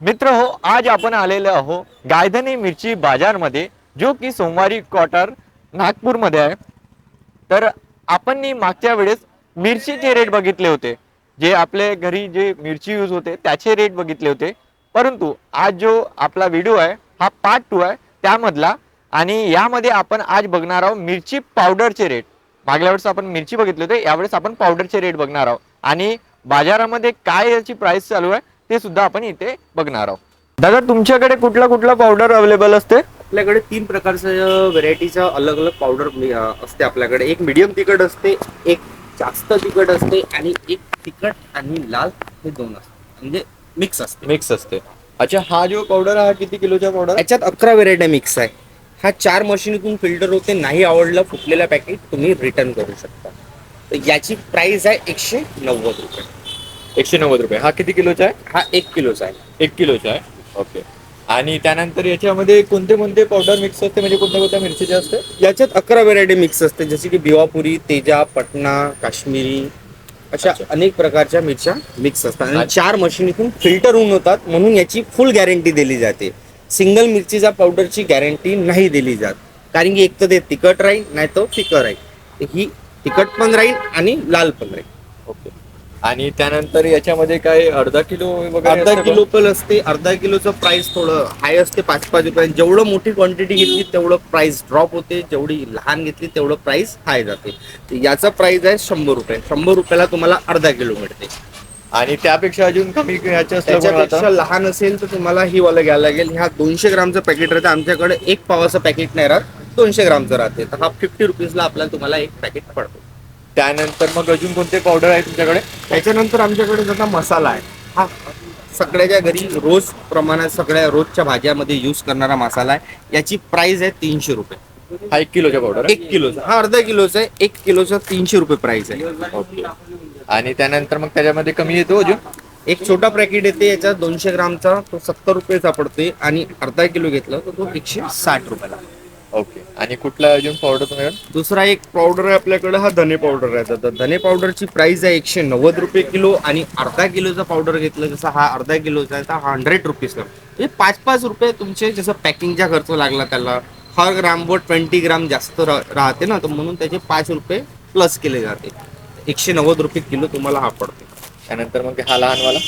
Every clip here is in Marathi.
मित्र हो आज आपण आलेलो आहो गायधनी मिरची बाजारमध्ये जो की सोमवारी क्वार्टर नागपूरमध्ये आहे. तर आपण मागच्या वेळेस मिरचीचे रेट बघितले होते. जे आपले घरी जे मिरची यूज होते त्याचे रेट बघितले होते. परंतु आज जो आपला व्हिडिओ आहे हा पार्ट टू आहे त्यामधला आणि यामध्ये आपण आज बघणार आहोत मिरची पावडरचे रेट मागल्या वेळेस आपण मिरची बघितली होती यावेळेस आपण पावडरचे रेट बघणार आहोत. आणि बाजारामध्ये काय याची प्राइस चालू आहे ते सुद्धा आपण इथे बघणार आहोत. दादा तुमच्याकडे कुठला कुठला पावडर अवेलेबल असते? आपल्याकडे तीन प्रकारचं व्हरायटीचं अलग अलग पावडर असते आपल्याकडे. एक मिडियम तिखट असते एक जास्त तिखट असते आणि एक तिखट आणि लाल हे दोन असते. म्हणजे मिक्स असते. मिक्स असते. अच्छा हा जो पावडर हा किती किलोचा पावडर याच्यात अकरा व्हेरायटी मिक्स आहे. हा चार मशीनीतून फिल्टर होते नाही आवडलं फुटलेलं पॅकेट तुम्ही रिटर्न करू शकता. तर याची प्राइस आहे एकशे नव्वद रुपये. एकशे नव्वद रुपये. हा किती किलोचा आहे? हा एक किलोचा आहे. एक किलोचा आहे? ओके. आणि त्यानंतर याच्यामध्ये कोणते कोणते पावडर मिक्स असते? म्हणजे कोणत्या कोणत्या मिरचीचे असते? याच्यात अकरा व्हेरायटी मिक्स असते. जसे की भिवापुरी तेजा पटना काश्मीरी अशा अच्छा. अनेक प्रकारच्या मिरच्या मिक्स असतात. आणि. चार मशीनीतून फिल्टर होऊन होतात. म्हणून याची फुल गॅरंटी दिली जाते. सिंगल मिरचीच्या पावडरची गॅरंटी नाही दिली जात. कारण की एक तर ते तिखट राहील नाही तर फिकर राहील. ही तिखट पण राहील आणि लाल पण राहील. आणि त्यानंतर याच्यामध्ये काय अर्धा किलो वगैरे अर्धा असतं का? किलो पण असते अर्धा किलोचं प्राइस थोडं हाय असते पाच पाच रुपये जेवढं मोठी क्वांटिटी घेतली तेवढं प्राइस ड्रॉप होते. जेवढी लहान घेतली तेवढं प्राइस हाय जाते. तर याचा प्राइस आहे शंभर रुपये. शंभर रुपयाला तुम्हाला अर्धा किलो मिळते. आणि त्यापेक्षा अजून कमी याच्या त्याच्यापेक्षा लहान असेल तर तुम्हाला ही वाला घ्यायला लागेल. ह्या दोनशे ग्रामचं पॅकेट राहते. आमच्याकडे एक पावाचं पॅकेट नाही राहत दोनशे ग्रामचं राहते. तर हा फिफ्टी रुपीजला आपल्याला तुम्हाला एक पॅकेट पडतो. त्यानंतर मग अजून कोणते पावडर आहे तुमच्याकडे? त्याच्यानंतर आमच्याकडे जसा मसाला आहे. हा. सगळ्याच्या घरी रोज प्रमाणात सगळ्या रोजच्या भाज्यामध्ये यूज करणारा मसाला आहे. याची प्राइस आहे तीनशे रुपये. हा एक किलोचा पावडर आहे? एक किलोचा. हा अर्धा किलोचा आहे. एक किलोचा तीनशे रुपये प्राइस आहे. ओके. आणि त्यानंतर मग त्याच्यामध्ये कमी येतो अजून? एक छोटा पॅकेट येते याचा दोनशे ग्रामचा. तो सत्तर रुपयेचा पडते आणि अर्धा किलो घेतला तर तो एकशे साठ रुपयाला. ओके. आणि कुठला अजून पावडर तुम्ही दुसरा एक पावडर आहे आपल्याकडे हा धने पावडर आहे. तर धने पावडरची प्राइस आहे एकशे नव्वद रुपये किलो आणि अर्धा किलोचा पावडर घेतलं जसं हा अर्धा किलोचा आहे तर हंड्रेड रुपीजला म्हणजे पाच पाच रुपये तुमचे जसं पॅकिंगचा खर्च लागला त्याला हर ग्रामवर ट्वेंटी ग्राम जास्त रा- राहते ना तर म्हणून त्याचे पाच रुपये प्लस केले जाते. एकशे नव्वद रुपये किलो तुम्हाला हा पडते. त्यानंतर मग हा लहानवाला.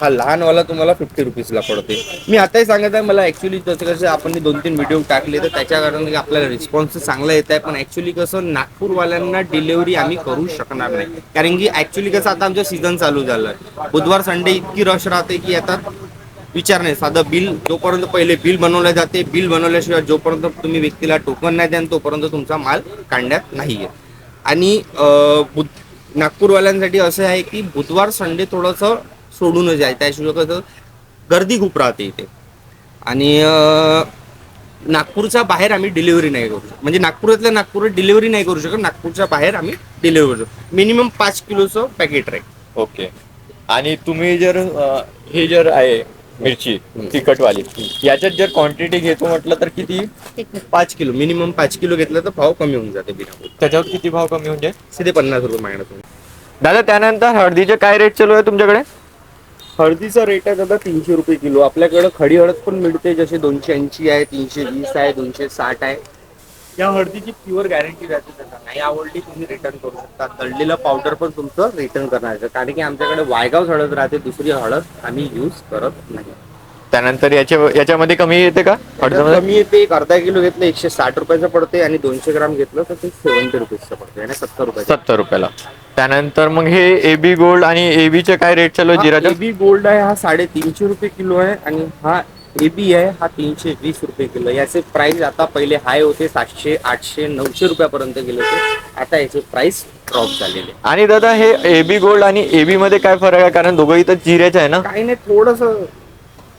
हा लहानवाला तुम्हाला फिफ्टी रुपीजला पडते मी आताही सांगत आहे मला ॲक्च्युली जसं कसं आपण दोन तीन व्हिडिओ टाकले तर त्याच्या कारण आपल्याला रिस्पॉन्स चांगला येत आहे. पण ॲक्च्युली कसं नागपूरवाल्यांना डिलिव्हरी आम्ही करू शकणार नाही. कारण की ॲक्च्युली कसं आता आमचं सीझन चालू झालं. बुधवार संडे इतकी रश राहते की आता विचार नाही. साधं बिल जोपर्यंत पहिले बिल बनवले जाते बिल बनवल्याशिवाय जोपर्यंत तुम्ही व्यक्तीला टोकन नाही द्याल तोपर्यंत तुमचा माल काढण्यात नाही आणि नागपूरवाल्यांसाठी असं आहे की बुधवार संडे थोडंसं सोडूनच जाय. त्याशिवाय कसं गर्दी खूप राहते इथे. आणि नागपूरच्या बाहेर आम्ही डिलिव्हरी नाही करू शकत. म्हणजे नागपुरातल्या नागपूरात डिलिव्हरी नाही करू शकत नागपूरच्या बाहेर आम्ही डिलिव्हरी करू शकतो. मिनिमम पाच किलोचं पॅकेट राहील. ओके आणि तुम्ही जर हे जर आहे मिरची तिखटवाली. याच्यात जर क्वांटिटी घेतो म्हटलं तर किती? पाच किलो. मिनिमम पाच किलो घेतलं तर भाव कमी होऊन जाते बिना त्याच्यावर किती भाव कमी होऊन जाईल? सीधे पन्नास रुपये मागणं तुम्ही. दादा त्यानंतर हळदीचे काय रेट चालू आहे तुमच्याकडे? हळदीचा रेट आहे दादा तीनशे रुपये किलो. आपल्याकडे खडी हळद पण मिळते. जसे दोनशे ऐंशी आहे तीनशे वीस आहे दोनशे साठ आहे. या हळदीची प्युअर गॅरंटी राहते त्याचा नाही आवडली तुम्ही रिटर्न करू शकता. तळलेलं पावडर पण तुमचं रिटर्न करणार कारण की आमच्याकडे वायगाव हळद राहते दुसरी हळद आम्ही यूज करत नाही. त्यानंतर याच्या याच्यामध्ये कमी येते का? कमी येते एक अर्धा किलो घेतलं एकशे साठ रुपयाचं पडते आणि दोनशे ग्राम घेतलं तर ते सेव्हन्टी रुपीजचं पडते आणि सत्तर रुपयाचं. सत्तर रुपयाला. त्यानंतर मग हे एबी गोल्ड आणि एबीचे काय रेट चालू आहे? जिराच्या एबी गोल्ड आहे हा साडेतीनशे रुपये किलो आहे आणि हा एबी आहे हा तीनशे वीस रुपये किलो याचे प्राइस आता पहिले हाय होते सातशे आठशे नऊशे रुपयापर्यंत गेले होते. आता याचे प्राइस ड्रॉप झालेले आणि दादा हे एबी गोल्ड आणि एबी मध्ये काय फरक आहे? कारण दोघंही तर जिऱ्याचे आहे ना? काही नाही थोडस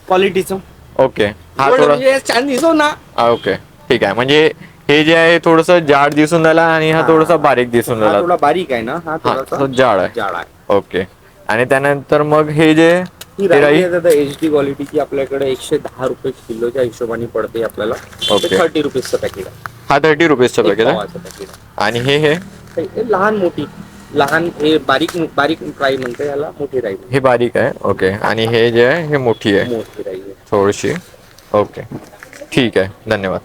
क्वालिटीचं ओके हा Gold थोडा म्हणजे छान दिसो ना. हा, ओके ठीक आहे. म्हणजे हे जे आहे थोडस जाड दिसून राहिला आणि हा हा. थोडासा बारीक दिसून हा राहिला. थोडा बारीक आहे ना. हा हा थोडासा तो जाड आहे. जाड आहे. ओके आणि त्यानंतर मग हे जे राई राई एच डी क्वालिटीची आपल्याकडे एकशे दहा रुपये किलोच्या हिशोबाने पडते आपल्याला. थर्टी रुपीजचं पॅकेट आहे. हा थर्टी रुपीजचं एक पॅकेट आहे? पावाचं packet आहे. आणि हे हे? हे लहान मोठी लहान हे बारीक बारीक राई म्हणते याला मोठी राई हे बारीक आहे? ओके. आणि हे जे आहे हे मोठी आहे? मोठी राई आहे. थोडीशी? ओके. ठीक आहे. धन्यवाद.